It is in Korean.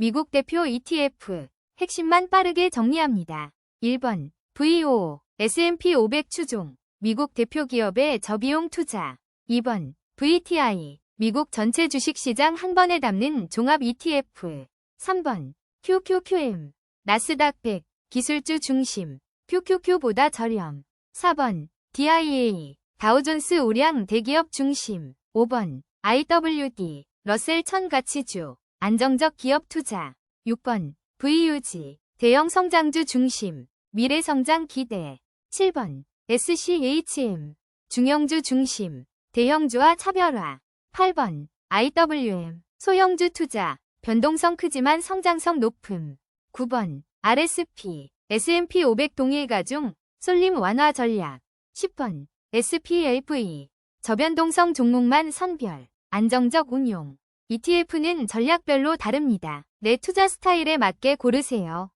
미국 대표 ETF 핵심만 빠르게 정리합니다. 1번 VO S&P 500 추종 미국 대표 기업의 저비용 투자. 2번 VTI 미국 전체 주식시장 한 번에 담는 종합 ETF 3번 QQQM 나스닥 100 기술주 중심 QQQ보다 저렴. 4번 DIA 다우존스 우량 대기업 중심. 5번 IWD 러셀 1000 가치주 안정적 기업 투자. 6번 VUG 대형 성장주 중심 미래 성장 기대. 7번 SCHM 중형주 중심 대형주와 차별화. 8번 IWM 소형주 투자. 변동성 크지만 성장성 높음. 9번 RSP S&P 500 동일가 중 쏠림 완화 전략. 10번 SPLV 저변동성 종목만 선별 안정적 운용 ETF는 전략별로 다릅니다. 내 투자 스타일에 맞게 고르세요.